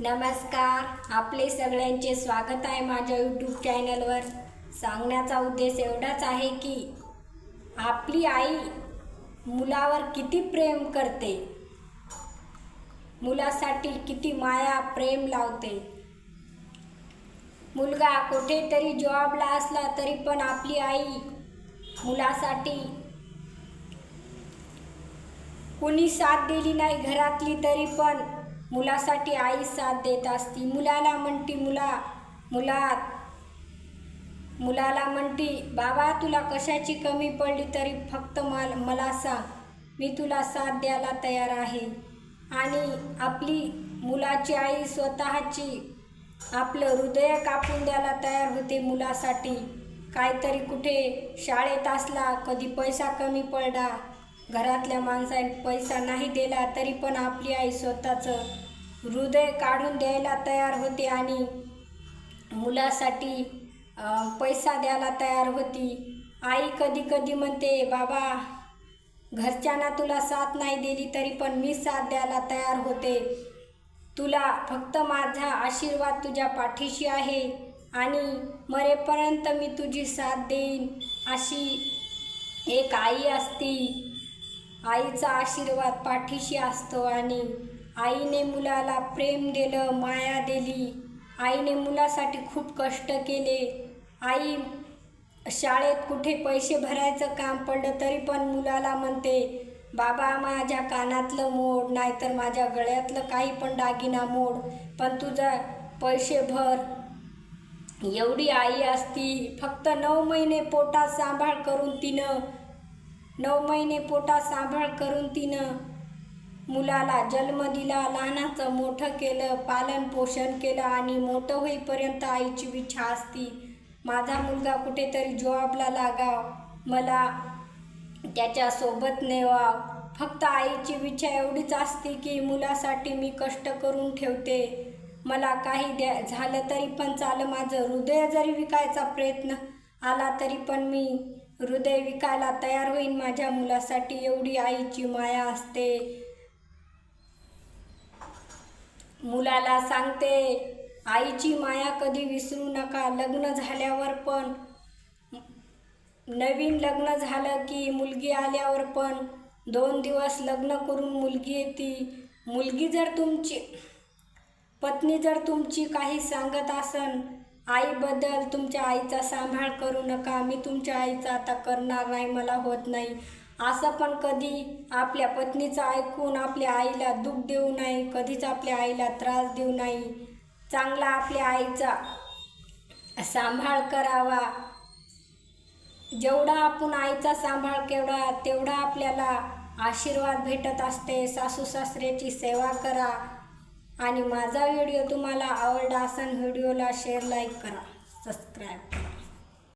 नमस्कार. आपले सगळ्यांचे स्वागत आहे माझ्या यूट्यूब चॅनलवर सांगण्याचा उद्देश एवढाच आहे की आपली आई मुलावर किती प्रेम करते? मुलासाठी किती माया प्रेम लावते? मुलगा कुठेतरी जॉबला असला तरी पण आपली आई मुलासाठी कुणी साथ दिली नाही घरातली तरी पण मुलासाठी आई साथ देत असती. मुलाला म्हणती मुला मुलात मुलाला म्हणती बाबा तुला कशाची कमी पडली तरी फक्त मल मला सांग. मी तुला साथ द्यायला तयार आहे. आणि आपली मुलाची आई स्वतःची आपलं हृदय कापून द्यायला तयार होते मुलासाठी. काहीतरी कुठे शाळेत असला कधी पैसा कमी पडला घरातल्या माणसाने पैसा नाही दिला तरी पण आपली आई स्वतःचं हृदय काढून द्यायला तयार होते आणि मुलासाठी पैसा द्यायला तयार होती. आई कधी कधी म्हणते बाबा घरच्यांना तुला साथ नाही दिली तरी पण मी साथ द्यायला तयार होते. तुला फक्त माझा आशीर्वाद तुझ्या पाठीशी आहे आणि मरेपर्यंत मी तुझी साथ देईन अशी एक आई असती. आईचा आशीर्वाद पाठीशी असतो आणि आईने मुलाला प्रेम दिलं माया दिली. आईने मुलासाठी खूप कष्ट केले. आई शाळेत कुठे पैसे भरायचं काम पडलं तरी पण मुलाला म्हणते बाबा माझ्या कानातलं मोड नाहीतर माझ्या गळ्यातलं काही पण दागिना मोड पण तुझा पैसे भर. एवढी आई असती फक्त नऊ महिने पोटात सांभाळ करून तिनं नऊ महिने पोटात सांभाळ करून तिनं मुलाला जन्म दिला. लहानाचं मोठं केलं पालन पोषण केलं आणि मोठं होईपर्यंत आईची इच्छा असती. माझा मुलगा कुठेतरी जॉबला लागाव मला त्याच्यासोबत नेवाव फक्त आईची इच्छा एवढीच असते की मुलासाठी मी कष्ट करून ठेवते. मला काही द्या झालं तरी पण चालं. माझं हृदय जरी विकायचा प्रयत्न आला तरी पण मी हृदय विकायला तयार होईन माझ्या मुलासाठी एवढी आईची माया असते. मुलाला सांगते आईची माया कधी विसरू नका लग्न झाल्यावर पण नवीन लग्न झालं की मुलगी आल्यावर पण दोन दिवस लग्न करून मुलगी येते. मुलगी जर तुमची पत्नी जर तुमची काही सांगत असन आईबद्दल तुमच्या आईचा सांभाळ करू नका मी तुमच्या आईचा आता करणार नाही मला होत नाही. असं पण कधी आपल्या पत्नीचं ऐकून आपल्या आईला दुःख देऊ नाही कधीच आपल्या आईला त्रास देऊ नाही. चांगला आपल्या आईचा सांभाळ करावा. जेवढा आपण आईचा सांभाळ केवढा तेवढा आपल्याला आशीर्वाद भेटत असते. सासू सासऱ्याची सेवा करा. आणि माझा व्हिडिओ तुम्हाला आवडला असेल व्हिडिओला शेअर लाईक करा. सबस्क्राईब करा.